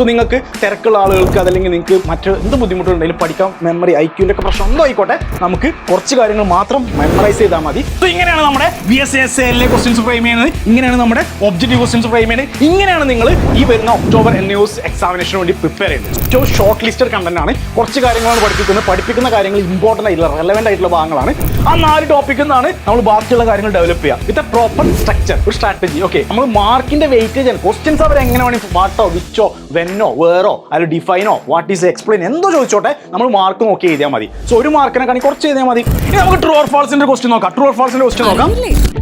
So നിങ്ങൾക്ക് തിരക്കുള്ള ആളുകൾക്ക് അതല്ലെങ്കിൽ നിങ്ങൾക്ക് മറ്റ് എന്ത് ബുദ്ധിമുട്ടുണ്ടെങ്കിലും പഠിക്കാം. മെമ്മറി ഐക്യൂന്റെ ഒക്കെ പ്രശ്നം ഒന്നും ആയിക്കോട്ടെ നമുക്ക് കുറച്ച് കാര്യങ്ങൾ മാത്രം മെമ്മറൈസ് ചെയ്താൽ മതി. സോ ഇങ്ങനെയാണ് നമ്മുടെ ബി എസ് എസ് എല്ലിലെ ക്വസ്റ്റ്യൻസ് ഫ്രെയിം ചെയ്യുന്നത്. ഇങ്ങനെയാണ് നമ്മുടെ ഒബ്ജക്റ്റീവ് ക്വസ്റ്റ്യൻസ് ഫ്രെയിം ചെയ്യുന്നത്. ഇങ്ങനെയാണ് നിങ്ങൾ ഈ വരുന്ന ഒക്ടോബർ എൻ യൂസ് എക്സാമിനേഷന് വേണ്ടി പ്രിപ്പയർ ചെയ്യുന്നത്. ഏറ്റവും ഷോർട്ട് ലിസ്റ്റഡ് കണ്ടന്റ് ആണ്. കുറച്ച് കാര്യങ്ങളാണ് പഠിപ്പിക്കുന്നത്. പഠിപ്പിക്കുന്ന കാര്യങ്ങൾ ഇമ്പോർട്ടന്റ് ആയിട്ടുള്ള റെലവെന്റ് ആയിട്ടുള്ള ഭാഗങ്ങളാണ്. ആ നാല് ടോപ്പിക്കിൽ നിന്നാണ് നമ്മൾ ബാക്കിയുള്ള കാര്യങ്ങൾ ഡെവലപ്പ് ചെയ്യുക. വിത്ത് എ പ്രോപ്പർ സ്ട്രക്ചർ ഒരു സ്ട്രാറ്റജി ഓക്കെ നമ്മൾ മാർക്കിന്റെ വെയിറ്റേജ് ആണ്. ക്വസ്റ്റ്യൻസ് അവർ എങ്ങനെ വേണമെങ്കിൽ വാട്ടോ വിച്ചോ വെന്നോ വേറോ അല്ല ഡിഫൈനോ വാട്ട് ഈസ് എക്സ്പ്ലെയിൻ എന്തോ ചോദിച്ചോട്ടെ നമ്മൾ മാർക്ക് നോക്കി എഴുതിയാൽ മതി. സോ ഒരു മാർക്കിനെ കാണി കുറച്ച് എഴുതിയാൽ മതി. നമുക്ക് ട്രൂ ഓർ ഫാൾസിന്റെ ക്വസ്റ്റ്യൻ നോക്കാം. ട്രൂ ഓർ ഫാൾസിന്റെ ക്വസ്റ്റ്യൻ നോക്കാം?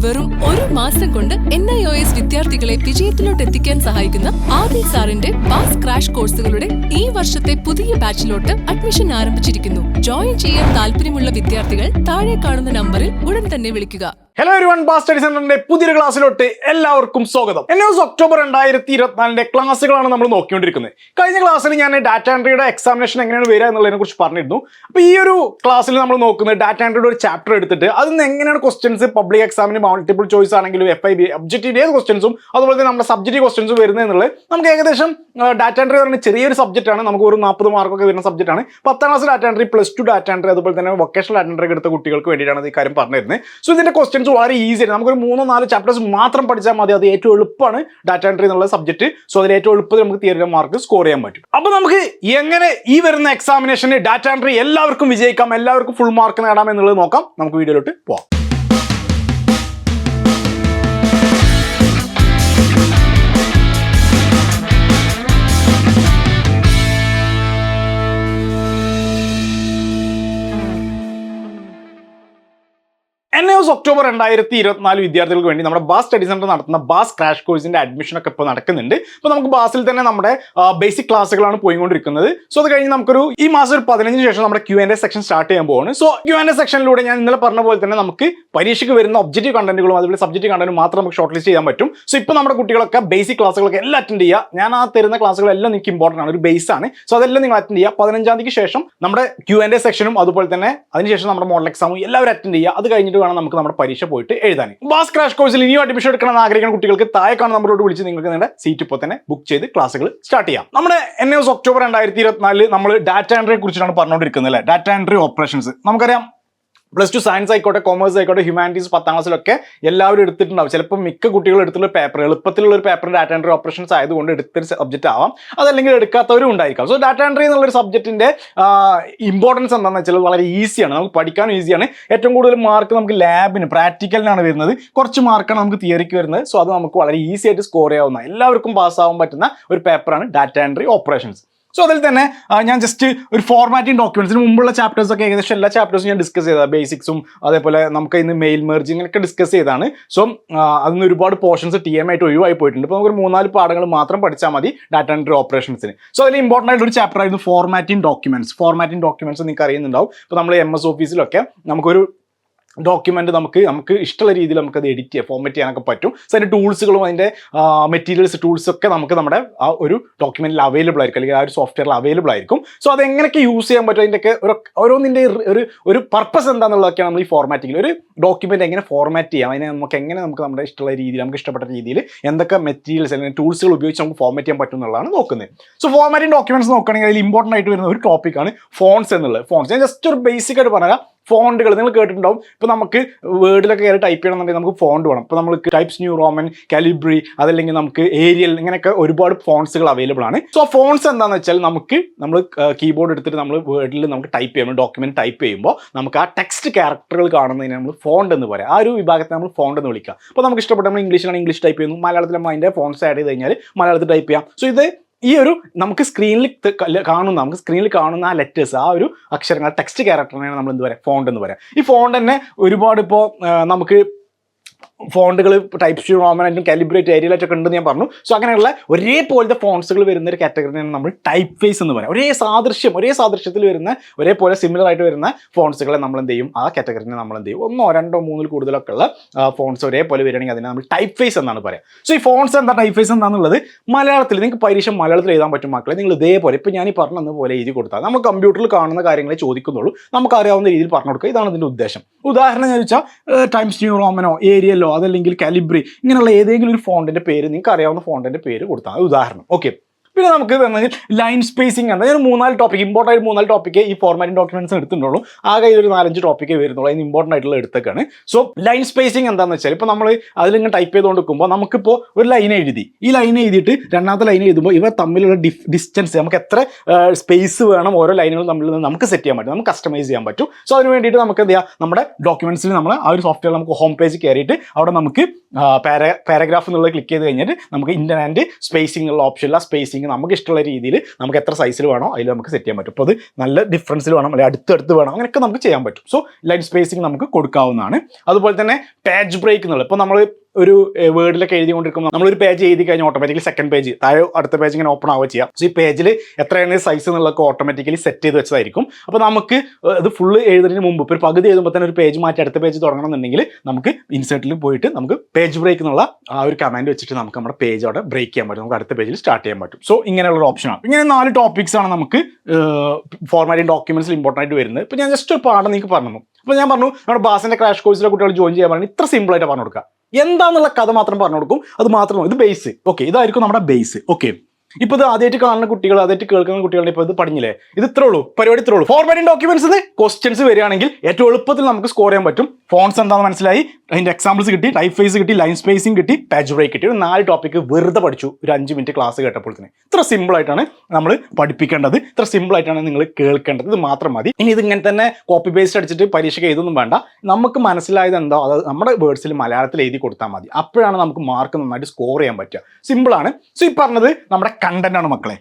വെറും ഒരു മാസം കൊണ്ട് എൻ ഐ ഒ എസ് വിദ്യാർത്ഥികളെ വിജയത്തിലോട്ട് എത്തിക്കാൻ സഹായിക്കുന്ന ആദിൽ സാറിന്റെ പാസ് ക്രാഷ് കോഴ്സുകളുടെ ഈ വർഷത്തെ പുതിയ ബാച്ചിലോട്ട് അഡ്മിഷൻ ആരംഭിച്ചിരിക്കുന്നു. ജോയിൻ ചെയ്യാൻ താല്പര്യമുള്ള വിദ്യാർത്ഥികൾ താഴെ കാണുന്ന നമ്പറിൽ ഉടൻ തന്നെ വിളിക്കുക. ഹലോ ഒരു വൺ ബാസ് സ്റ്റഡി സെന്ററിന്റെ പുതിയൊരു ക്ലാസ്സിലോട്ട് എല്ലാവർക്കും സ്വാഗതം. എൻ എസ് ഒക്ടോബർ രണ്ടായിരത്തി ഇരുപത്തിനാലിന്റെ ക്ലാസ്സുകളാണ് നമ്മൾ നോക്കിക്കൊണ്ടിരിക്കുന്നത്. കഴിഞ്ഞ ക്ലാസ്സിൽ ഞാൻ ഡാറ്റ എൻട്രിയുടെ എക്സാമിനേഷൻ എങ്ങനെയാണ് വരിക എന്നുള്ളതിനെ കുറിച്ച് പറഞ്ഞിരുന്നു. അപ്പോൾ ഈ ഒരു ക്ലാസ്സിൽ നമ്മൾ നോക്കുന്നത് ഡാറ്റ എൻട്രിയുടെ ഒരു ചാപ്റ്റർ എടുത്തിട്ട് അതിൽ നിന്ന് എങ്ങനെയാണ് ക്വസ്റ്റൻസ് പബ്ലിക് എക്സാമിന് മൾട്ടിപ്പിൾ ചോയ്സ് ആണെങ്കിലും എഫ് ഐ ബി ഒബ്ജക്റ്റീവ് ഏത് ക്വസ്റ്റൻസും അതുപോലെ തന്നെ നമ്മുടെ സബ്ജക്റ്റീവ് ക്വസ്റ്റൻസും വരുന്നത് എന്നുള്ളത് നമുക്ക് ഏകദേശം ഡാറ്റ എൻട്രി പറയുന്ന ചെറിയൊരു സബ്ജക്റ്റ് ആണ്. നമുക്ക് ഒരു നാൽപ്പത് മാർക്കൊക്കെ വരുന്ന സബ്ജക്റ്റ് ആണ്. പത്താം class data entry plus two data entry അതുപോലെ തന്നെ വൊക്കേഷണൽ ഡാറ്റ എൻട്രി എടുത്ത കുട്ടികൾക്ക് വേണ്ടിയിട്ടാണ് ഈ കാര്യം പറഞ്ഞിരുന്നത്. സോ ഇതിന്റെ ക്വസ്റ്റ്യൻസ് വളരെ ഈസി ആണ്. നമുക്കൊരു മൂന്നോ നാല് ചാപ്റ്റേഴ്സ് മാത്രം പഠിച്ചാൽ മതി. അത് ഏറ്റവും എളുപ്പമാണ് ഡാറ്റ എൻട്രി എന്നുള്ള സബ്ജക്റ്റ് സോ അതിൽ ഏറ്റവും എളുപ്പത്തിൽ നമുക്ക് തിയറി മാർക്ക് സ്കോർ ചെയ്യാൻ പറ്റും. അപ്പോൾ നമുക്ക് എങ്ങനെ ഈ വരുന്ന എക്സാമിനേഷന് ഡാറ്റ എൻട്രി എല്ലാവർക്കും വിജയിക്കാം എല്ലാവർക്കും ഫുൾ മാർക്ക് നേടാം എന്നുള്ളത് നോക്കാം. നമുക്ക് വീഡിയോയിലോട്ട് പോവാം. എസ് ഒക്ടോബർ രണ്ടായിരത്തി ഇരുപത്തിനാല് വിദ്യാർത്ഥികൾക്ക് വേണ്ടി നമ്മുടെ ബാസ് സ്റ്റഡി സെന്റർ നടത്തുന്ന ബാസ് ക്രാഷ് കോഴ്സിന്റെ അഡ്മിഷൻ ഒക്കെ ഇപ്പോൾ നടക്കുന്നുണ്ട്. അപ്പോൾ നമുക്ക് ബാസിൽ തന്നെ നമ്മുടെ ബേസിക് ക്ലാസ്സുകളാണ് പോയിക്കൊണ്ടിരിക്കുന്നത്. സോ അത് കഴിഞ്ഞ് നമുക്കൊരു ഈ മാസം ഒരു പതിനഞ്ചിന് ശേഷം നമ്മുടെ Q N A section start ചെയ്യാൻ പോകുന്നത് സോ ക്യു എൻ എ സെക്ഷനിലൂടെ ഞാൻ ഇന്നലെ പറഞ്ഞ പോലെ തന്നെ നമുക്ക് പരീക്ഷയ്ക്ക് വരുന്ന ഒബ്ജക്റ്റീവ് കണ്ടന്റുകളും അതുപോലെ സബ്ജക്റ്റ് കണ്ടന്റും മാത്രം നമുക്ക് ഷോർട്ട് ലിസ്റ്റ് ചെയ്യാൻ പറ്റും. സോ ഇപ്പോൾ നമ്മുടെ കുട്ടികളൊക്കെ ബേസിക് ക്ലാസ്സുകളൊക്കെ എല്ലാം അറ്റൻഡ് ചെയ്യുക. ഞാൻ ആ തരുന്ന ക്ലാസ്സുകളെല്ലാം നിങ്ങൾക്ക് ഇമ്പോർട്ടന്റ് ആണ്. ഒരു ബേസ് ആണ്. സോ അതെല്ലാം നിങ്ങൾ അറ്റൻഡ് ചെയ്യുക. പതിനഞ്ചാം തീയതിക്ക് ശേഷം നമ്മുടെ ക്യു എൻ എ സെക്ഷനും അതുപോലെ തന്നെ അതിനുശേഷം നമ്മുടെ മോഡൽ എക്സാമും എല്ലാവരും അറ്റൻഡ് ചെയ്യുക. അത് കഴിഞ്ഞിട്ട് വേണം നമുക്ക് നമ്മുടെ പരീക്ഷ പോയിട്ട് എഴുതാൻ. ബാസ് ക്രാഷ് കോഴ്സിൽ ഇനിയും അഡ്മിഷൻ എടുക്കണമെന്ന് ആഗ്രഹിക്കുന്ന കുട്ടികൾക്ക് താഴെ കാണുന്ന നമ്പറോട് വിളിച്ച് നിങ്ങൾക്ക് നിങ്ങളുടെ സീറ്റ് ഇപ്പോൾ തന്നെ ബുക്ക് ചെയ്ത് ക്ലാസ്സുകൾ സ്റ്റാർട്ട് ചെയ്യാം. നമ്മുടെ എൻ എസ് ഒക്ടോബർ രണ്ടായിരത്തി ഇരുപത്തിനാലിൽ നമ്മൾ ഡാറ്റ എൻട്രിയെ കുറിച്ചിട്ടാണ് പറഞ്ഞുകൊണ്ടിരിക്കുന്നത് അല്ലേ? ഡാറ്റ എൻട്രി ഓപ്പറേഷൻസ് നമുക്കറിയാം പ്ലസ് ടു സയൻസ് ആയിക്കോട്ടെ കോമേഴ്സ് ആയിക്കോട്ടെ ഹ്യൂമാനിറ്റീസ് പത്താം ക്ലാസ്സിലൊക്കെ എല്ലാവരും എടുത്തിട്ടുണ്ടാവും. ചിലപ്പോൾ മിക്ക കുട്ടികൾ എടുത്തുള്ള പേപ്പർ എളുപ്പത്തിലുള്ള ഒരു പേപ്പർ ഡാറ്റ എൻട്രി ഓപ്പറേഷൻസ് ആയതുകൊണ്ട് എടുത്തൊരു സബ്ജക്റ്റ് ആവാം. അതല്ലെങ്കിൽ എടുക്കാത്തവരും ഉണ്ടായിരിക്കാം. സോ ഡാറ്റ എൻട്രി എന്നുള്ളൊരു സബ്ജക്റ്റിന്റെ ഇമ്പോർട്ടൻസ് എന്താണെന്ന് വെച്ചാൽ വളരെ ഈസിയാണ് നമുക്ക് പഠിക്കാനും ഈസിയാണ് ഏറ്റവും കൂടുതൽ മാർക്ക് നമുക്ക് ലാബിന് പ്രാക്ടിക്കലിനാണ് വരുന്നത്. കുറച്ച് മാർക്കാണ് നമുക്ക് തിയറിക്ക് വരുന്നത്. സോ അത് നമുക്ക് വളരെ ഈസി ആയിട്ട് സ്കോർ ചെയ്യാവുന്ന എല്ലാവർക്കും പാസ്സാവാൻ പറ്റുന്ന ഒരു പേപ്പറാണ് ഡാറ്റ എൻട്രി ഓപ്പറേഷൻസ് സോ അതിൽ തന്നെ ഞാൻ ജസ്റ്റ് ഒരു ഫോർമാറ്റിംഗ് ഡോക്യുമെന്റ്സിന് മുമ്പുള്ള ചാപ്റ്റേഴ്സ് ഒക്കെ ഏകദേശം എല്ലാ ചാപ്റ്റേഴ്സും ഞാൻ ഡിസ്കസ് ചെയ്തതാണ് ബേസിക്സും അതേപോലെ നമുക്ക് ഇന്ന് മെയിൽ മെർജിങ് ഒക്കെ ഡിസ്കസ് ചെയ്താണ്. സോ അതിന് ഒരുപാട് പോർഷൻസ് ടി എം ആയിട്ട് ഒഴിവായി പോയിട്ടുണ്ട്. ഇപ്പോൾ നമുക്ക് മൂന്നാൽ പാഠങ്ങൾ മാത്രം പഠിച്ചാൽ മതി ഡാറ്റ എൻട്രി ഓപ്പറേഷൻസിന് സോ അതിൽ ഇമ്പോർട്ടന്റ് ആയിട്ട് ഒരു ചാപ്റ്റർ ആയിരുന്നു ഫോർമാറ്റിംഗ് ഡോക്യുമെന്റ്സ് ഫോർമാറ്റിംഗ് ഡോക്യുമെന്റ്സ് നിങ്ങൾക്ക് അറിയുന്നുണ്ടാവും. ഇപ്പോൾ നമ്മൾ എം എസ് ഓഫീസിലൊക്കെ നമുക്കൊരു ഡോക്യുമെന്റ് നമുക്ക് നമുക്ക് ഇഷ്ടമുള്ള രീതിയിൽ നമുക്ക് അത് എഡിറ്റ് ചെയ്യാം ഫോർമാറ്റ് ചെയ്യാനൊക്കെ പറ്റും. സോ അതിന്റെ ടൂൾസുകളും അതിന്റെ മെറ്റീരിയൽസ് ടൂൾസ് ഒക്കെ നമുക്ക് നമ്മുടെ ആ ഒരു ഡോക്യുമെന്റിൽ അവൈലബിൾ ആയിരിക്കും. അല്ലെങ്കിൽ ആ ഒരു സോഫ്റ്റ്വെയറിൽ അവൈലബിൾ ആയിരിക്കും. സോ അത് എങ്ങനെയൊക്കെ യൂസ് ചെയ്യാൻ പറ്റും? അതിന്റെയൊക്കെ ഒരു ഓരോന്നിന്റെ ഒരു ഒരു പർപ്പസ് എന്താണെന്നുള്ളതൊക്കെയാണ് നമ്മൾ ഈ ഫോർമാറ്റിംഗിൽ ഒരു ഡോക്യുമെന്റ് എങ്ങനെ ഫോർമാറ്റ് ചെയ്യാം? അതിനെ നമുക്ക് എങ്ങനെ നമുക്ക് നമ്മുടെ ഇഷ്ടമുള്ള രീതിയിൽ നമുക്ക് ഇഷ്ടപ്പെട്ട രീതിയിൽ എന്തൊക്കെ മെറ്റീരിയൽസ് അല്ലെങ്കിൽ ടൂൾസുകൾ ഉപയോഗിച്ച് നമുക്ക് ഫോർമാറ്റ് ചെയ്യാൻ പറ്റും എന്നുള്ളതാണ് നോക്കുന്നത്. സോ ഫോർമാറ്റിംഗ് ഡോക്യുമെന്റ്സ് നോക്കുകയാണെങ്കിൽ അതിൽ ഇമ്പോർട്ടന്റ് ആയിട്ട് വരുന്ന ഒരു ടോപ്പിക്കാണ് ഫോൺസ് എന്നുള്ളത്. ഫോൺസ് ഞാൻ ജസ്റ്റ് ഒരു ബേസിക് ആയിട്ട് പറഞ്ഞാൽ ഫോണ്ടുകൾ നിങ്ങൾ കേട്ടിട്ടുണ്ടാവും. ഇപ്പോൾ നമുക്ക് വേർഡിലൊക്കെ കയറി ടൈപ്പ് ചെയ്യണമെന്നുണ്ടെങ്കിൽ നമുക്ക് ഫോണ്ട് വേണം. ഇപ്പോൾ നമ്മൾ ടൈപ്സ് ന്യൂ റോമൻ കാലിബ്രി അതല്ലെങ്കിൽ നമുക്ക് ഏരിയൽ ഇങ്ങനെയൊക്കെ ഒരുപാട് ഫോൺസുകൾ അവൈലബിൾ ആണ്. സോ ഫോൺസ് എന്താണെന്ന് വെച്ചാൽ നമുക്ക് നമ്മൾ കീബോർഡ് എടുത്തിട്ട് നമ്മൾ വേർഡിൽ നമുക്ക് ടൈപ്പ് ചെയ്യുമ്പോൾ ഡോക്യുമെന്റ് ടൈപ്പ് ചെയ്യുമ്പോൾ നമുക്ക് ആ ടെക്സ്റ്റ് ക്യാരക്ടറുകൾ കാണുന്നതിന് നമ്മൾ ഫോണ്ട് എന്ന് പറയാം. ആ ഒരു വിഭാഗത്തെ നമ്മൾ ഫോണ്ട് എന്ന് വിളിക്കുക. അപ്പോൾ നമുക്ക് ഇഷ്ടപ്പെട്ട നമ്മൾ ഇംഗ്ലീഷിലാണ് ഇംഗ്ലീഷ് ടൈപ്പ് ചെയ്യുന്നു. മലയാളത്തിൽ നമ്മൾ അതിന്റെ ഫോൺസ് ആഡ് ചെയ്ത് കഴിഞ്ഞാൽ മലയാളത്തിൽ ടൈപ്പ് ചെയ്യാം. സോ ഇത് ഈ ഒരു നമുക്ക് സ്ക്രീനിൽ കാണുന്ന നമുക്ക് സ്ക്രീനിൽ കാണുന്ന ആ ലെറ്റേഴ്സ് ആ ഒരു അക്ഷരങ്ങൾ ടെക്സ്റ്റ് ക്യാരക്ടറിനെയാണ് നമ്മൾ എന്ത് പറയാം ഫോണ്ട് എന്ന് പറയാം. ഈ ഫോണ്ട് തന്നെ ഒരുപാട് ഇപ്പോൾ നമുക്ക് ഫോണ്ടുകൾ ടൈപ്പ് റോമനായിട്ടും കാലിബ്രേറ്റ് ഏരിയലായിട്ട് ഒക്കെ ഉണ്ടെന്ന് ഞാൻ പറഞ്ഞു. സോ അങ്ങനെയുള്ള ഒരേപോലത്തെ ഫോൺസുകൾ വരുന്ന ഒരു കാറ്റഗറിയാണ് നമ്മൾ ടൈപ്പ് ഫേസ് എന്ന് പറയാം ഒരേ സാദൃശ്യം ഒരേ സാദൃശ്യത്തിൽ വരുന്ന ഒരേപോലെ സിമിലർ ആയിട്ട് വരുന്ന ഫോൺസുകളെ നമ്മൾ എന്ത് ചെയ്യും? ആ കാറ്റഗറിനെ നമ്മൾ എന്ത് ചെയ്യും? ഒന്നോ രണ്ടോ മൂന്നിൽ കൂടുതലൊക്കെ ഉള്ള ഫോൺസ് ഒരേപോലെ വരികയാണെങ്കിൽ അതിനെ നമ്മൾ ടൈപ്പ് ഫേസ് എന്നാണ് പറയാം സോ ഈ ഫോൺസ് എന്താ? ടൈപ്പ് ഫേസ് എന്താണെന്നുള്ളത് മലയാളത്തിൽ നിങ്ങൾക്ക് പരീക്ഷ മലയാളത്തിൽ എഴുതാൻ പറ്റും മക്കളെ. നിങ്ങൾ ഇതേപോലെ ഇപ്പോൾ ഞാൻ ഈ പറഞ്ഞ പോലെ എഴുതി കൊടുത്താൽ നമ്മൾ കമ്പ്യൂട്ടറിൽ കാണുന്ന കാര്യങ്ങളെ ചോദിക്കുന്നുള്ളൂ. നമുക്ക് അറിയാവുന്ന രീതിയിൽ പറഞ്ഞു കൊടുക്കുക. ഇതാണ് ഇതിന്റെ ഉദ്ദേശം. ഉദാഹരണം വെച്ചാൽ ടൈംസ് ന്യൂ റോമനോ ഏരിയലോ അതല്ലെങ്കിൽ കാലിബ്രി ഇങ്ങനെയുള്ള ഏതെങ്കിലും ഒരു ഫോണ്ടിന്റെ പേര് നിങ്ങൾക്ക് അറിയാവുന്ന ഫോണ്ടിന്റെ പേര് കൊടുത്താൽ. ഉദാഹരണം. ഓക്കെ പിന്നെ നമുക്ക് പറഞ്ഞാൽ ലൈൻ സ്പേസിംഗ് ആണ്. ഒരു മൂന്നാൽ ടോപ്പിക് ഇമ്പോർട്ടന്റ് ആയിട്ട് മൂന്നാൽ ടോപ്പിക്ക് ഈ ഫോർമാറ്റിംഗ് ഡോക്യുമെന്റ്സ് എടുത്തിട്ടുള്ളൂ ആകെ ഇതൊരു നാലഞ്ച് ടോപ്പിക്കേ വരുന്നുള്ളൂ. അതിന് ഇമ്പോർട്ടന്റ് ആയിട്ടുള്ള എടുത്തേക്കാണ് സോ ലൈൻ സ്പേസിംഗ് എന്താണെന്ന് വെച്ചാൽ ഇപ്പോൾ നമ്മൾ അതിലിങ്ങനെ ടൈപ്പ് ചെയ്തുകൊണ്ട് നിൽക്കുമ്പോൾ നമുക്കിപ്പോൾ ഒരു ലൈൻ എഴുതി. ഈ ലൈൻ എഴുതിയിട്ട് രണ്ടാമത്തെ ലൈൻ എഴുതുമ്പോൾ ഇവ തമ്മിലുള്ള ഡിസ്റ്റൻസ് നമുക്ക് എത്ര സ്പേസ് വേണം ഓരോ ലൈനുകൾ തമ്മിൽ നമുക്ക് സെറ്റ് ചെയ്യാൻ പറ്റും. നമുക്ക് കസ്റ്റമൈസ് ചെയ്യാൻ പറ്റും. സോ അതിന് വേണ്ടിയിട്ട് നമുക്ക് എന്ത് ചെയ്യാം? നമ്മുടെ ഡോക്യുമെന്റ്സിൽ നമ്മൾ ആ ഒരു സോഫ്റ്റ്വെയർ നമുക്ക് ഹോം പേജ് കയറിയിട്ട് അവിടെ നമുക്ക് പാര പാരഗ്രാഫ് എന്നുള്ളത് ക്ലിക്ക് ചെയ്ത് കഴിഞ്ഞിട്ട് നമുക്ക് ഇന്റർനെറ്റ് സ്പേസിംഗ് ഉള്ള ഓപ്ഷനില്ല സ്പേസിംഗ് നമുക്ക് ഇഷ്ടമുള്ള രീതിയിൽ നമുക്ക് എത്ര സൈസിൽ വേണോ അതിൽ നമുക്ക് സെറ്റ് ചെയ്യാൻ പറ്റും. അപ്പോൾ അത് നല്ല ഡിഫറൻസിൽ വേണം അല്ലെങ്കിൽ അടുത്തടുത്ത് വേണം അങ്ങനെയൊക്കെ നമുക്ക് ചെയ്യാൻ പറ്റും. സോ ലൈറ്റ് സ്പേസിംഗ് നമുക്ക് കൊടുക്കാവുന്നതാണ്. അതുപോലെ തന്നെ പാച്ച് ബ്രേക്ക് എന്നുള്ളത് ഇപ്പോൾ നമ്മൾ ഒരു വേർഡിലൊക്കെ എഴുതിക്കൊണ്ടിരിക്കുമ്പോൾ നമ്മളൊരു പേജ് എഴുതി കഴിഞ്ഞാൽ ഓട്ടോമാറ്റിക്കലി സെക്കൻഡ് പേജ് താഴെ അടുത്ത പേജ് ഇങ്ങനെ ഓപ്പൺ ആവുക ചെയ്യാം. സോ ഈ പേജിൽ എത്രയാണ് സൈസ് എന്നുള്ളതൊക്കെ ഓട്ടോമാറ്റിക്കലി സെറ്റ് ചെയ്ത് വെച്ചതായിരിക്കും. അപ്പോൾ നമുക്ക് അത് ഫുള്ള് എഴുതുന്നതിന് മുമ്പ് ഇപ്പോൾ ഒരു പകുതി എഴുതുമ്പോൾ തന്നെ ഒരു പേജ് മാറ്റി അടുത്ത പേജ് തുടങ്ങണം എന്നുണ്ടെങ്കിൽ നമുക്ക് ഇൻസേർട്ടിൽ പോയിട്ട് നമുക്ക് പേജ് ബ്രേക്ക് എന്നുള്ള ആ ഒരു കമാൻഡ് വെച്ചിട്ട് നമുക്ക് നമ്മുടെ പേജ് അവിടെ ബ്രേക്ക് ചെയ്യാൻ പറ്റും. നമുക്ക് അടുത്ത പേജിൽ സ്റ്റാർട്ട് ചെയ്യാൻ പറ്റും. സോ ഇങ്ങനെയുള്ള ഒരു ഓപ്ഷനാണ് ഇങ്ങനെ നാല് ടോപ്പിക്സ് ആണ് നമുക്ക് ഫോർമാറ്റിംഗ് ഡോക്യുമെന്റ്സിൽ ഇമ്പോർട്ടന്റ് ആയിട്ട് വരുന്നത്. ഇപ്പോൾ ഞാൻ ജസ്റ്റ് ഒരു പാഠം നിങ്ങൾക്ക് പറഞ്ഞു അപ്പോൾ ഞാൻ പറഞ്ഞു നമ്മുടെ ബാസിന്റെ ക്രാഷ് കോഴ്സിലെ കുട്ടികൾ ജോയിൻ ചെയ്യാൻ പറഞ്ഞു ഇത്ര സിമ്പിൾ ആയിട്ട് പറഞ്ഞു കൊടുക്കുക. എന്താന്നുള്ള കഥ മാത്രം പറഞ്ഞു കൊടുക്കും. അത് മാത്രം ഇത് ബേസ് ഓക്കെ ഇതായിരിക്കും നമ്മുടെ ബേസ് ഓക്കെ ഇപ്പൊ ഇത് ആദ്യമായിട്ട് കാണുന്ന കുട്ടികൾ ആദ്യമായിട്ട് കേൾക്കുന്ന കുട്ടികളുടെ ഇപ്പൊ ഇത് പഠിഞ്ഞില്ലേ? ഇത് ഇത്രേ ഉള്ളൂ. പരിപാടി ഇത്രേ ഉള്ളൂ. ഫോർമാറ്റിംഗ് ഡോക്യുമെന്റ്സ് ക്വസ്റ്റ്യൻസ് വരികയാണെങ്കിൽ ഏറ്റവും എളുപ്പത്തിൽ നമുക്ക് സ്കോർ ചെയ്യാൻ പറ്റും. ഫോൺസ് എന്താണെന്ന് മനസ്സിലായി? അതിന്റെ എക്സാമ്പിൾസ് കിട്ടി ടൈപ്പ് ഫേസ് കിട്ടി ലൈൻ സ്പേസിംഗ് കിട്ടി പാച്ച് ബ്രേക്ക് കിട്ടി. ഒരു നാല് ടോപ്പിക്ക് വെറുതെ പഠിച്ചു ഒരു അഞ്ച് മിനിറ്റ് ക്ലാസ് കേട്ടപ്പോൾ തന്നെ ഇത്ര സിമ്പിൾ ആയിട്ടാണ് നമ്മൾ പഠിപ്പിക്കേണ്ടത്. ഇത്ര സിമ്പിൾ ആയിട്ടാണ് നിങ്ങൾ കേൾക്കേണ്ടത്. ഇത് മാത്രം മതി. ഇനി ഇത് ഇങ്ങനെ തന്നെ കോപ്പി പേസ്റ്റ് അടിച്ചിട്ട് പരീക്ഷയ്ക്ക് എഴുതൊന്നും വേണ്ട. നമുക്ക് മനസ്സിലായത് എന്തോ? അത് നമ്മുടെ വേർഡ്സിൽ മലയാളത്തിൽ എഴുതി കൊടുത്താൽ മതി. അപ്പോഴാണ് നമുക്ക് മാർക്ക് നന്നായിട്ട് സ്കോർ ചെയ്യാൻ പറ്റുക. സിമ്പിളാണ് സോ ഈ പറഞ്ഞത് നമ്മുടെ കണ്ടന്റ് ആണ് മക്കളെ.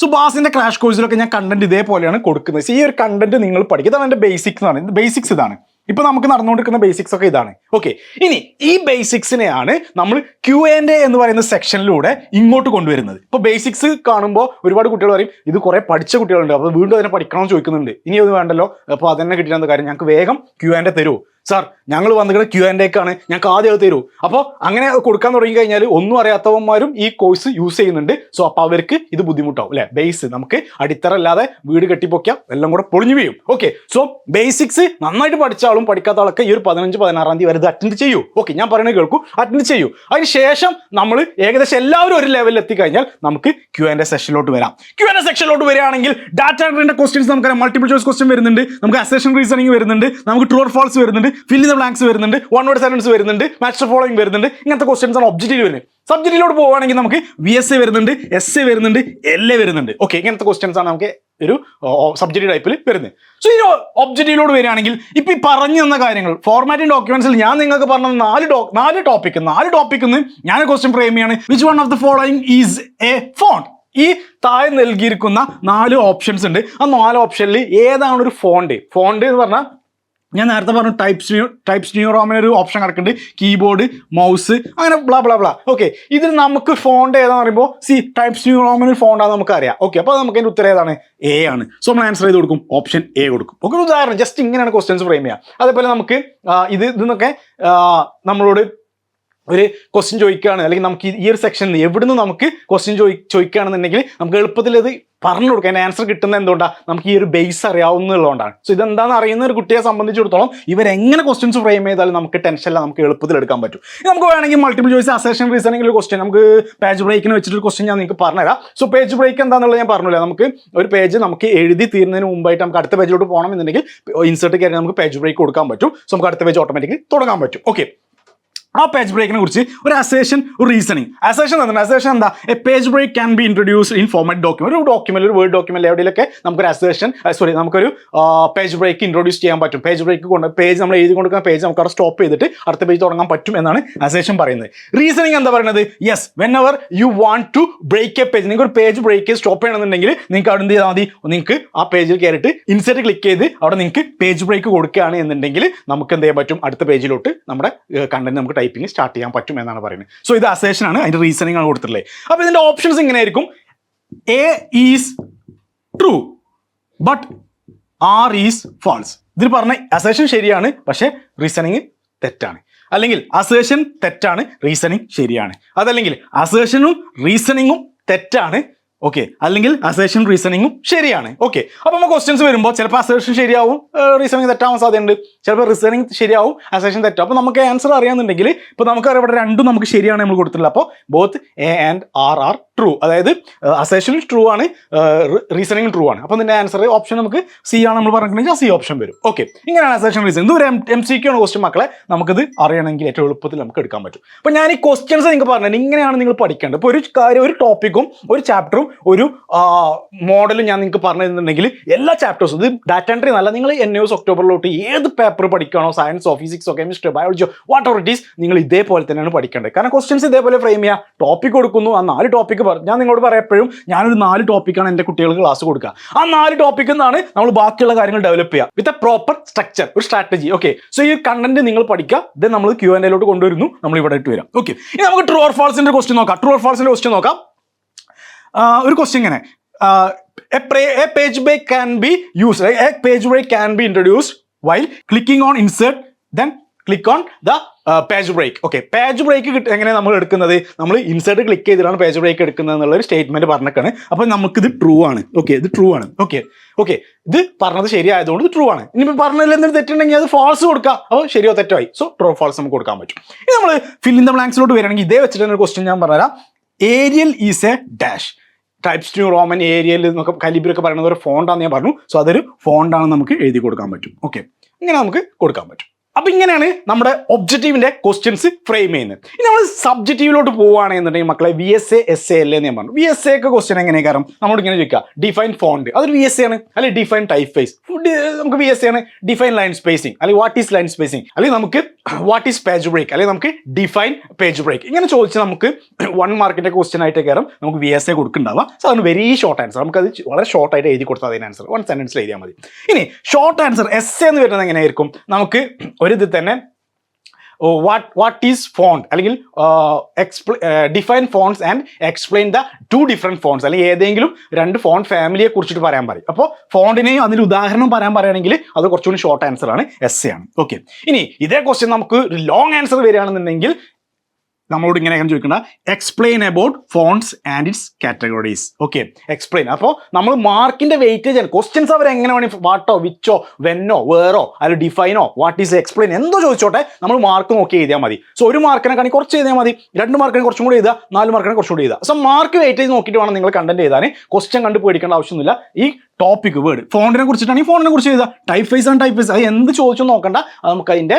സുബാസിന്റെ ക്രാഷ് കോഴ്സിലൊക്കെ ഞാൻ കണ്ടന്റ് ഇതേപോലെയാണ് കൊടുക്കുന്നത്. ഈ ഒരു കണ്ടന്റ് നിങ്ങൾ പഠിക്കുക. ഇതാണ് എന്റെ ബേസിക്സ് ആണ് ബേസിക്സ് ഇതാണ്. ഇപ്പൊ നമുക്ക് നടന്നുകൊണ്ടിരിക്കുന്ന ബേസിക്സ് ഒക്കെ ഇതാണ്. ഓക്കെ ഇനി ഈ ബേസിക്സിനെയാണ് നമ്മൾ ക്യു ആൻഡ് എ എന്ന് പറയുന്ന സെക്ഷനിലൂടെ ഇങ്ങോട്ട് കൊണ്ടുവരുന്നത്. ഇപ്പൊ ബേസിക്സ് കാണുമ്പോൾ ഒരുപാട് കുട്ടികൾ പറയും ഇത് കുറെ പഠിച്ച കുട്ടികളുണ്ട്. അപ്പോൾ വീണ്ടും അതിനെ പഠിക്കണമെന്ന് ചോദിക്കുന്നുണ്ട്. ഇനി അത് വേണ്ടല്ലോ. അപ്പോൾ അതന്നെ കിട്ടിയില്ല കാര്യം ഞങ്ങൾക്ക് വേഗം ക്യു ആൻഡ് എ തരൂ. സാർ ഞങ്ങൾ വന്നിട്ട് ക്യു ആൻഡ് എക്കാണ് ഞങ്ങൾക്ക് ആദ്യം തരൂ. അപ്പോൾ അങ്ങനെ കൊടുക്കാൻ തുടങ്ങി കഴിഞ്ഞാൽ ഒന്നും അറിയാത്തവന്മാരും ഈ കോഴ്സ് യൂസ് ചെയ്യുന്നുണ്ട്. സോ അപ്പോൾ അവർക്ക് ഇത് ബുദ്ധിമുട്ടാവും അല്ലേ? ബേസ് നമുക്ക് അടിത്തറ അല്ലാതെ വീട് കെട്ടിപ്പൊക്കിയാൽ എല്ലാം കൂടെ പൊളിഞ്ഞു വീഴും. ഓക്കെ സോ ബേസിക്സ് നന്നായിട്ട് പഠിച്ചാളും പഠിക്കാത്ത ആളൊക്കെ ഈ ഒരു പതിനഞ്ച് പതിനാറാം തീയതി വരെ ഇത് അറ്റൻഡ് ചെയ്യൂ. ഓക്കെ ഞാൻ പറയുന്നത് കേൾക്കൂ. അറ്റൻഡ് ചെയ്യൂ. അതിന് ശേഷം നമ്മൾ ഏകദേശം എല്ലാവരും ഒരു ലെവലിൽ എത്തിക്കഴിഞ്ഞാൽ നമുക്ക് ക്യു ആൻഡ് എ സെഷനിലോട്ട് വരാം. ക്യു ആൻഡ് എ സെക്ഷനിലോട്ട് വരികയാണെങ്കിൽ ഡാറ്റ ക്വസ്റ്റ്യൻസ് നമുക്ക് മൾട്ടിപ്പിൾ ചോയ്സ് ക്വസ്റ്റ്യൻ വരുന്നുണ്ട്. നമുക്ക് അസേഷൻ റീസണിങ് വരുന്നുണ്ട്. നമുക്ക് ട്രൂ ഫോൾസ് വരുന്നുണ്ട്. ഫിൽ ദ ബ്ലാങ്ക്സ് വരുന്നുണ്ട് വൺ വേർഡ് സെന്റൻസ് വരുന്നുണ്ട് മാസ്റ്റർ ഫോളോയിങ് വരുന്നുണ്ട് ഇങ്ങനത്തെ ക്വസ്റ്റ്യൻസ് ആണ് ഒബ്ജക്റ്റീവ് വരുന്നത്. സബ്ജക്റ്റിലോട്ട് പോവുകയാണെങ്കിൽ നമുക്ക് വി എസ് എ വരുന്നുണ്ട് എസ് എ വരുന്നുണ്ട് എൽ എ വരുന്നുണ്ട്. ഓക്കെ ഇങ്ങനത്തെ ക്വസ്റ്റ്യൻസ് ആണ് നമുക്ക് ഒരു സബ്ജക്റ്റ് ടൈപ്പിൽ വരുന്നത്. സോ ഈ ഒബ്ജക്റ്റീവിലോട് വരികയാണെങ്കിൽ ഇപ്പം ഈ പറഞ്ഞു തന്ന കാര്യങ്ങൾ ഫോർമാറ്റിംഗ് ഡോക്യുമെന്റ്സിൽ ഞാൻ നിങ്ങൾക്ക് പറഞ്ഞ നാല് ഡോ നാല് ടോപ്പിക് നാല് ടോപ്പിക്കിൽ നിന്ന് ഞാൻ ക്വസ്റ്റ്യൻ ഫ്രെയിം ചെയ്യാണ്. Which one of the following is a font ഈ താഴെ നൽകിയിരിക്കുന്ന നാല് ഓപ്ഷൻസ് ഉണ്ട്. ആ നാല് ഓപ്ഷനിൽ ഏതാണ് ഒരു ഫോണ്ട് ഫോണ്ട് എന്ന് പറഞ്ഞാൽ ഞാൻ നേരത്തെ പറഞ്ഞു ടൈപ്സ് ന്യൂ ടൈപ്സ് ന്യൂറോമിന് ഒരു ഓപ്ഷൻ കിടക്കുന്നുണ്ട് കീബോർഡ് മൗസ് അങ്ങനെ ബ്ലാ ബ്ലാ ബ്ലാ ഓക്കെ ഇതിൽ നമുക്ക് ഫോണ്ട് ഏതാന്ന് പറയുമ്പോൾ സി ടൈപ്സ് ന്യൂറോമിന് ഫോണ്ടാന്ന് നമുക്ക് അറിയാം. ഓക്കെ അപ്പോൾ നമുക്ക് അതിന്റെ ഉത്തരം ഏതാണ്? എ ആണ്. സോ നമ്മൾ ആൻസർ ചെയ്ത് കൊടുക്കും. ഓപ്ഷൻ എ കൊടുക്കും. ഓക്കെ ഉദാഹരണം. ജസ്റ്റ് ഇങ്ങനെയാണ് ക്വസ്റ്റ്യൻസ് ഫ്രെയിം ചെയ്യുക. അതേപോലെ നമുക്ക് ഇത് ഇതിന്നൊക്കെ നമ്മളോട് ഒരു ക്വസ്റ്റ്യൻ ചോദിക്കുകയാണ്. അല്ലെങ്കിൽ നമുക്ക് ഈ- ഒരു സെക്ഷനിൽ എവിടുന്ന് നമുക്ക് ക്വസ്റ്റ്യൻ ചോദി ചോദിക്കുകയാണെന്നുണ്ടെങ്കിൽ നമുക്ക് എളുപ്പത്തിൽ അത് പറഞ്ഞു കൊടുക്കാൻ ആൻസർ കിട്ടുന്ന എന്തുകൊണ്ടാണ് നമുക്ക് ഈ ഒരു ബേസ് അറിയാവുന്നതുകൊണ്ടാണ് സോ ഇതെന്താണെന്ന് അറിയുന്ന ഒരു കുട്ടിയെ സംബന്ധിച്ചിടത്തോളം ഇവരെങ്ങനെ ക്വസ്റ്റ്യൻസ് ഫ്രെയിം ചെയ്താലും നമുക്ക് ടെൻഷനില്ല നമുക്ക് എളുപ്പത്തിൽ എടുക്കാൻ പറ്റും. നമുക്ക് വേണമെങ്കിൽ മൾട്ടിപ്പിൾ ചോയ്സ് അസേഷൻ റീസണിംഗ് ഒരു ക്വസ്റ്റ്യൻ നമുക്ക് പേജ് ബ്രേക്കിന് വെച്ചിട്ട് ഒരു ക്വസ്റ്റ്യൻ ഞാൻ നിങ്ങൾക്ക് പറഞ്ഞുതരാം. സോ പേജ് ബ്രേക്ക് എന്താണെന്നുള്ളത് ഞാൻ പറഞ്ഞില്ല? നമുക്ക് ഒരു പേജ് നമുക്ക് എഴുതി തീരുന്നതിന് മുമ്പായിട്ട് നമുക്ക് അടുത്ത പേജിലോട്ട് പോകണം എന്നുണ്ടെങ്കിൽ ഇൻസേർട്ട് കയറി നമുക്ക് പേജ് ബ്രേക്ക് കൊടുക്കാൻ പറ്റും. സോ നമുക്ക് അടുത്ത പേജ് ഓട്ടോമാറ്റിക്കലി തുടങ്ങാൻ പറ്റും. ഓക്കെ ആ പേജ് ബ്രേക്കിനെ കുറിച്ച് ഒരു അസേഷൻ ഒരു റീസണിങ് അസേഷൻ എന്താണ് അസേഷൻ എന്താ? A page break can be introduced in format document ഒരു ഡോക്യുമെന്റ് ഒരു വേർഡ് ഡോക്യുമെന്റ് എവിടെയൊക്കെ നമുക്കൊരു അസേഷൻ സോറി നമുക്കൊരു പേജ് ബ്രേക്ക് ഇൻട്രൊഡ്യൂസ് ചെയ്യാൻ പറ്റും. പേജ് ബ്രേക്ക് കൊണ്ട് പേജ് നമ്മൾ എഴുതി കൊടുക്കുന്ന പേജ് നമുക്ക് അവിടെ സ്റ്റോപ്പ് ചെയ്തിട്ട് അടുത്ത പേജ് തുടങ്ങാൻ പറ്റും എന്നാണ് അസേഷൻ പറയുന്നത്. റീസണിങ് എന്താ പറയുന്നത്? Yes when ever you want to break a page നിങ്ങൾക്ക് ഒരു പേജ് ബ്രേക്ക് സ്റ്റോപ്പ് ചെയ്യണമെന്നുണ്ടെങ്കിൽ നിങ്ങൾക്ക് അവിടെ എന്ത് ചെയ്താൽ മതി? നിങ്ങൾക്ക് ആ പേജിൽ കയറിയിട്ട് ഇൻസെർട്ട് ക്ലിക്ക് ചെയ്ത് അവിടെ നിങ്ങൾക്ക് പേജ് ബ്രേക്ക് കൊടുക്കുകയാണ് എന്നുണ്ടെങ്കിൽ നമുക്ക് എന്ത് ചെയ്യാൻ പറ്റും? അടുത്ത പേജിലോട്ട് നമ്മുടെ കണ്ടന്റ് നമുക്ക് ടൈപ്പിംഗ് സ്റ്റാർട്ട് ചെയ്യാൻ പറ്റും എന്നാണ് പറയുന്നത്. സോ ഇത് അസേഷൻ ആണ്. അതിന്റെ റീസണിങ് ആണ് കൊടുത്തിട്ടുള്ളത്. അപ്പോൾ ഇതിന്റെ ഓപ്ഷൻസ് ഇങ്ങനെ ആയിരിക്കും A is true but R is false ഇതിൽ പറഞ്ഞ അസേഷൻ ശരിയാണ് പക്ഷേ റീസണിങ് തെറ്റാണ്. അല്ലെങ്കിൽ അസേഷൻ തെറ്റാണ് റീസണിങ് ശരിയാണ്. അതല്ലെങ്കിൽ അസേഷനും റീസണിങ്ങും തെറ്റാണ് ഓക്കെ അല്ലെങ്കിൽ അസേഷൻ റീസണിങ്ങും ശരിയാണ്. ഓക്കെ അപ്പോൾ നമ്മൾ ക്വസ്റ്റ്യൻസ് വരുമ്പോൾ ചിലപ്പോൾ അസേഷൻ ശരിയാവും. റീസണിങ് തെറ്റാവാൻ സാധ്യതയുണ്ട്. ചിലപ്പോൾ റീസണിങ് ശരിയാവും അസേഷൻ തെറ്റാവും. അപ്പോൾ നമുക്ക് ആൻസർ അറിയാമെന്നുണ്ടെങ്കിൽ ഇപ്പോൾ നമുക്കറിയാം ഇവിടെ രണ്ടും നമുക്ക് ശരിയാണ് നമ്മൾ കൊടുത്തിട്ടുള്ളത്. അപ്പോൾ both A and R are true അതായത് അസേഷൻ ട്രൂ ആണ് റീസണിങ് ട്രൂ ആണ്. അപ്പോൾ ഇതിന്റെ ആൻസർ ഓപ്ഷൻ നമുക്ക് സി ആണ് നമ്മൾ പറഞ്ഞിട്ടുണ്ടെങ്കിൽ സി ഓപ്ഷൻ വരും. ഓക്കെ ഇങ്ങനെയാണ് അസേഷൻ റീസൺ ഇത് ഒരു എം സി ക്യൂ ആണ് ക്വസ്റ്റ്യൻ മക്കളെ നമുക്കിത് അറിയണമെങ്കിൽ ഏറ്റവും എളുപ്പത്തിൽ നമുക്ക് എടുക്കാൻ പറ്റും. അപ്പോൾ ഞാൻ ഈ ക്വസ്റ്റ്യൻസ് നിങ്ങൾക്ക് പറഞ്ഞത് ഇങ്ങനെയാണ് നിങ്ങൾ പഠിക്കേണ്ടത്. ഇപ്പോൾ ഒരു കാര്യം ഒരു ടോപ്പിക്കും ഒരു ചാപ്റ്ററും ഒരു മോഡലും ഞാൻ നിങ്ങൾക്ക് പറഞ്ഞു തന്നിട്ടുണ്ടെങ്കിൽ എല്ലാ ചാപ്റ്റേഴ്സും ഇത് ഡാറ്റ എൻട്രി നല്ല നിങ്ങൾ എൻ എസ് ഒക്ടോബറിലോട്ട് ഏത് പേപ്പർ പഠിക്കണോ സയൻസോ ഫിസിക്സോ കെമിസ്ട്രിയോ ബയോളജിയോ വാട്ട് ഇറ്റ് ഈസ് നിങ്ങൾ ഇതേപോലെ തന്നെയാണ് പഠിക്കേണ്ടത്. കാരണം ക്വസ്റ്റ്യൻസ് ഇതേപോലെ ഫ്രെയിം ചെയ്യുക ടോപ്പിക് കൊടുക്കുന്നു ആ നാല് ടോപ്പിക്ക് ഞാൻ നിങ്ങളോട് പറയാം എപ്പോഴും ഞാനൊരു നാല് ടോപ്പിക്കാണ് എന്റെ കുട്ടികൾക്ക് ക്ലാസ് കൊടുക്കുക. ആ നാല് ടോപ്പിക്കിൽ നിന്നാണ് നമ്മൾ ബാക്കിയുള്ള കാര്യങ്ങൾ ഡെവലപ്പ് ചെയ്യുക. വിത്ത് എ പ്രോപ്പർ സ്ട്രക്ചർ ഒരു സ്ട്രാറ്റജി ഓക്കെ സോ ഈ കണ്ടന്റ് നിങ്ങൾ പഠിക്കുക. ദെൻ നമ്മൾ ക്യൂ ആൻഡ് എയിലോട്ട് കൊണ്ടുവരുന്നു. നമ്മൾ ഇവിടെ ഇട്ട് വരാം. ഓക്കെ ഇനി നമുക്ക് ട്രൂ ഓർ ഫാൾസിന്റെ ക്വസ്റ്റ്യൻ നോക്കാം. ട്രൂ ഓർ ഫാൾസിന്റെ ക്വസ്റ്റ്യൻ നോക്കാം. ഒരു ക്വസ്റ്റ്യൻ ഇങ്ങനെ. A page break can be use a page break can be introduced while clicking on insert then click on the page break okay page break എങ്ങനെ നമ്മൾ എടുക്കുന്നത്? നമ്മൾ ഇൻസേർട്ട് ക്ലിക്ക് ചെയ്തിട്ടാണ് page break എടുക്കുന്നത് എന്നുള്ള ഒരു സ്റ്റേറ്റ്മെന്റ് പറഞ്ഞേക്കാണ്. അപ്പോൾ നമുക്കിത് ട്രൂ ആണ്. ഓക്കെ ഇത് ട്രൂ ആണ്. ഓക്കെ ഓക്കെ ഇത് പറഞ്ഞത് ശരിയായതുകൊണ്ട് ഇത് ട്രൂ ആണ്. ഇനിയിപ്പോൾ പറഞ്ഞതിൽ എന്തെങ്കിലും തെറ്റുണ്ടെങ്കിൽ അത് ഫോൾസ് കൊടുക്കുക അപ്പോൾ ശരിയോ തെറ്റോ ആയി സോ ട്രൂ ഫോൾസ് നമുക്ക് കൊടുക്കാൻ പറ്റും. ഇനി നമ്മൾ ഫിൽ ഇൻ ദ ബ്ലാങ്ക്സിലോട്ട് വരികയാണെങ്കിൽ ഇതേ വെച്ചിട്ട് ഒരു ക്വസ്റ്റ്യൻ ഞാൻ പറഞ്ഞുതരാം. Arial is a dash Times New Roman Arial എന്നൊക്കെ കലിബിറൊക്കെ പറയുന്നത് ഒരു ഫോണ്ടാന്ന് ഞാൻ പറഞ്ഞു. സോ അതൊരു ഫോണ്ടാണെന്ന് നമുക്ക് എഴുതി കൊടുക്കാൻ പറ്റും. ഓക്കെ ഇങ്ങനെ നമുക്ക് കൊടുക്കാൻ പറ്റും. അപ്പൊ ഇങ്ങനെയാണ് നമ്മുടെ ഒബ്ജക്റ്റീവിന്റെ ക്വസ്റ്റ്യൻസ് ഫ്രെയിം ചെയ്യുന്നത്. ഇനി നമ്മൾ സബ്ജക്റ്റീവിലോട്ട് പോവുകയാണെന്നുണ്ടെങ്കിൽ മക്കളെ V S A S A അല്ലേ ഞാൻ പറഞ്ഞു. വി എസ് എ ഒക്കെ ക്വസ്റ്റ്യൻ എങ്ങനെയാണ് കാരണം നമ്മളോട് ഇങ്ങനെ ചോദിക്കുക ഡിഫൈൻ ഫോണ്ട് അതൊരു വി എസ് എ ആണ് അല്ലെങ്കിൽ ഡിഫൈൻ ടൈപ്പ് ഫേസ് നമുക്ക് വി എസ് എ ആണ് ഡിഫൈൻ ലൈൻ സ്പേസിംഗ് അല്ലെങ്കിൽ വാട്ട് ഈസ് ലൈൻ സ്പേസിംഗ് അല്ലെങ്കിൽ നമുക്ക് വാട്ട് ഈസ് പേജ് ബ്രേക്ക് അല്ലെങ്കിൽ നമുക്ക് ഡിഫൈൻ പേജ് ബ്രേക്ക് ഇങ്ങനെ ചോദിച്ചാൽ നമുക്ക് വൺ മാർക്കിന്റെ ക്വസ്റ്റ്യൻ ആയിട്ട് കയറും നമുക്ക് വി എസ് എ കൊടുക്കുന്നുണ്ടാവുക സോ അതാണ് വെരി ഷോർട്ട് ആൻസർ നമുക്ക് അത് വളരെ ഷോർട്ട് ആയിട്ട് എഴുതി കൊടുത്താൽ അതിന് ആൻസർ വൺ സെന്റൻസിൽ എഴുതിയാൽ മതി. ഇനി ഷോർട്ട് ആൻസർ എസ് എന്ന് വരുന്നത് എങ്ങനെയായിരിക്കും? നമുക്ക് ഒരു ഇതിൽ തന്നെ വാട്ട് വാട്ട് ഈസ് ഫോണ്ട് അല്ലെങ്കിൽ define fonts and explain the two different fonts അല്ലെങ്കിൽ ഏതെങ്കിലും രണ്ട് ഫോൺ ഫാമിലിയെ കുറിച്ചിട്ട് പറയാൻ പറയും. അപ്പോൾ ഫോണ്ടിനെയും അതിന് ഉദാഹരണം പറയാൻ പറയുകയാണെങ്കിൽ അത് കുറച്ചുകൂടി ഷോർട്ട് ആൻസർ ആണ് എസ് ആണ്. ഓക്കെ ഇനി ഇതേ ക്വസ്റ്റ്യൻ നമുക്ക് ലോങ് ആൻസർ വരികയാണെന്നുണ്ടെങ്കിൽ നമ്മളോട് ഇങ്ങനെ ചോദിക്കണ്ട. Explain about fonts and its categories okay explain അപ്പോൾ നമ്മൾ മാർക്കിന്റെ വെയിറ്റേജ് ആണ്. ക്വസ്റ്റ്യൻസ് അവർ എങ്ങനെ വേണമെങ്കിൽ വാട്ടോ വിച്ചോ വെന്നോ വേറോ അല്ലെങ്കിൽ ഡിഫൈനോ വാട്ട് ഈസ് എക്സ്പ്ലെയിൻ എന്തോ ചോദിച്ചോട്ടെ നമ്മൾ മാർക്ക് നോക്കി എഴുതിയാൽ മതി. സോ ഒരു മാർക്കിനെ കാണി കുറച്ച് എഴുതിയാൽ മതി. രണ്ട് മാർക്കിനെ കുറച്ചും കൂടി എഴുതുക നാല് മാർക്കിനെ കുറച്ചും കൂടി എഴുതുക. സോ മാർക്ക് വെയിറ്റേജ് നോക്കിയിട്ട് വേണം നിങ്ങൾ കണ്ടന്റ് എഴുതാൻ ക്വസ്റ്റ്യൻ കണ്ട് പേടിക്കേണ്ട ആവശ്യമൊന്നുമില്ല. ഈ ടോപ്പിക് വേർഡ് ഫോണിനെ കുറിച്ചിട്ടാണെങ്കിൽ ഫോണിനെ കുറിച്ച് എഴുതുക. ടൈപ്പ് ഫേസ് ആണ് ടൈപ്പ് ഫേസ് അത് എന്ത് ചോദിച്ചു നോക്കണ്ട. നമുക്ക് അതിന്റെ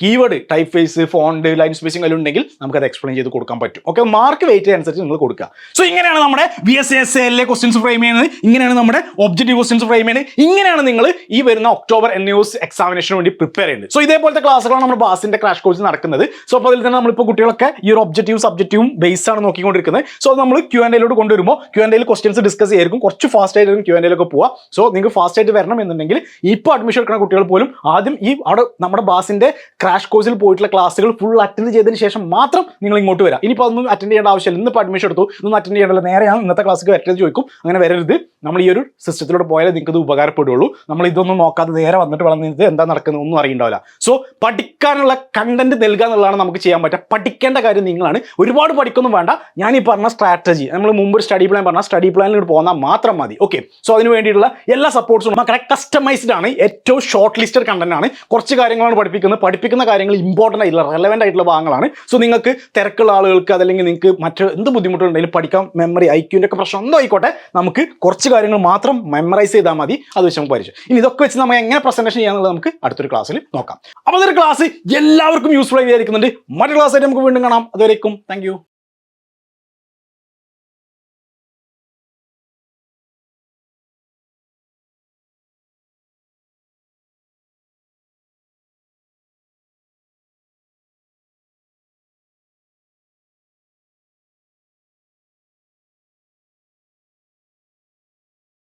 keyword type face font line spacing എല്ലാം ഉണ്ടെങ്കിൽ നമുക്ക് അത് എക്സ്പ്ലെയിൻ ചെയ്ത് കൊടുക്കാൻ പറ്റും. ഓക്കെ മാർക്ക് വെയിറ്റ് അനുസരിച്ച് നിങ്ങൾ കൊടുക്കുക. സോ ഇങ്ങനെയാണ് നമ്മുടെ ബി എസ് എസ് എല്ലെ ക്വസ്റ്റ്യൻസ് ഫ്രെയിം ചെയ്യുന്നത്. ഇങ്ങനെയാണ് നമ്മുടെ ഒബ്ജക്റ്റീവ് ക്വസ്റ്റ്യൻസ് ഫ്രെയിം ചെയ്യുന്നത്. ഇങ്ങനെയാണ് നിങ്ങൾ ഈ വരുന്ന ഒക്ടോബർ എൻ യൂസ് എക്സാമിനേഷന് വേണ്ടി പ്രിപ്പയർ ചെയ്യുന്നത്. സോ ഇതേപോലത്തെ ക്ലാസ്സുകളാണ് നമ്മുടെ ബാസിന്റെ ക്രാഷ് കോഴ്സ് നടക്കുന്നത്. സോ അപ്പോൾ അതിൽ തന്നെ നമ്മളിപ്പോൾ കുട്ടികളൊക്കെ ഈ ഒരു ഒബ്ജക്റ്റീവ് സബ്ജക്റ്റീവും ബേസ് ആണ് നോക്കിക്കൊണ്ടിരിക്കുന്നത്. സോ നമ്മൾ ക്യു ആൻഡ് എയിലോട്ട് കൊണ്ടുവരുമ്പോൾ ക്യു ആൻഡ് എയിൽ ക്വസ്റ്റ്യൻസ് ഡിസ്കസ് ചെയ്യും കുറച്ച് ഫാസ്റ്റ് ആയിട്ട് ക്യു ആൻഡ് എയിലൊക്കെ പോവുക സോ നിങ്ങൾക്ക് ഫാസ്റ്റ് ആയിട്ട് വരണം എന്നുണ്ടെങ്കിൽ ഇപ്പോൾ അഡ്മിഷൻ എടുക്കുന്ന കുട്ടികൾ പോലും ആദ്യം ഈ അവിടെ നമ്മുടെ ബാസിന്റെ ക്രാഷ് കോഴ്സിൽ പോയിട്ടുള്ള ക്ലാസ്സുകൾ ഫുൾ അറ്റൻഡ് ചെയ്തതിന് ശേഷം മാത്രം നിങ്ങൾ ഇങ്ങോട്ട് വരാം. ഇനിയിപ്പോൾ അതൊന്നും അറ്റൻഡ് ചെയ്യേണ്ട ആവശ്യമില്ല. ഇന്നിപ്പോൾ അഡ്മിഷൻ എടുത്തു. ഇതൊന്നും അറ്റൻഡ് ചെയ്യേണ്ടല്ലോ നേരെയാണ് ഇന്നത്തെ ക്ലാസ്സിൽ വരരുത് ചോദിക്കും. അങ്ങനെ വരരുത്. നമ്മൾ ഈ ഒരു സിസ്റ്റത്തിലൂടെ പോയാലേ നിങ്ങൾക്ക് ഇത് ഉപകാരപ്പെടുള്ളൂ നമ്മൾ ഇതൊന്നും നോക്കാതെ നേരെ വന്നിട്ട് വളർന്നിട്ട് എന്താ നടക്കുന്നത് ഒന്നും അറിയണ്ടാവില്ല. സോ പഠിക്കാനുള്ള കണ്ടന്റ് നൽകുക എന്നുള്ളതാണ് നമുക്ക് ചെയ്യാൻ പറ്റുക. പഠിക്കേണ്ട കാര്യം നിങ്ങളാണ്. ഒരുപാട് പഠിക്കൊന്നും വേണ്ട. ഞാൻ ഈ പറഞ്ഞ സ്ട്രാറ്റജി നമ്മൾ മുമ്പ് സ്റ്റഡി പ്ലാൻ പറഞ്ഞ സ്റ്റഡി പ്ലാനിൽ പോന്നാൽ മാത്രം മതി. ഓക്കെ സോ അതിന് വേണ്ടിയിട്ടുള്ള എല്ലാ സപ്പോർട്ട്സും മക്കളെ കസ്റ്റമൈസ്ഡ് ആണ്. ഏറ്റവും ഷോർട്ട് ലിസ്റ്റഡ് കണ്ടന്റ് ആണ്. കുറച്ച് കാര്യങ്ങളാണ് പഠിപ്പിക്കുന്നത്. പഠിപ്പിക്കുന്ന കാര്യങ്ങൾ ഇമ്പോർട്ടന്റ് ആയിട്ടുള്ള റെലവെന്റ് ആയിട്ടുള്ള ഭാഗങ്ങളാണ്. സോ നിങ്ങൾക്ക് തിരക്കുള്ള ആളുകൾക്ക് അതല്ലെങ്കിൽ നിങ്ങൾക്ക് മറ്റ് എന്ത് ബുദ്ധിമുട്ടുണ്ടെങ്കിലും പഠിക്കാൻ മെമ്മറി ഐക്യൂന്റെ ഒക്കെ പ്രശ്നം ഒന്നും ആയിക്കോട്ടെ നമുക്ക് കുറച്ച് കാര്യങ്ങൾ മാത്രം മെമ്മറൈസ് ചെയ്താൽ മതി. അത് വെച്ച് നമുക്ക് പരിചയം ഇനി ഇതൊക്കെ വെച്ച് നമ്മൾ എങ്ങനെ പ്രസന്റേഷൻ ചെയ്യാന്നുള്ളത് നമുക്ക് അടുത്തൊരു ക്ലാസ്സിൽ നോക്കാം. അപ്പോൾ അതൊരു ക്ലാസ് എല്ലാവർക്കും യൂസ്ഫുൾ ആയി വിചാരിക്കുന്നുണ്ട്. മറ്റൊരു ക്ലാസ്സായിട്ട് നമുക്ക് വീണ്ടും കാണാം. അതുവരേക്കും. താങ്ക്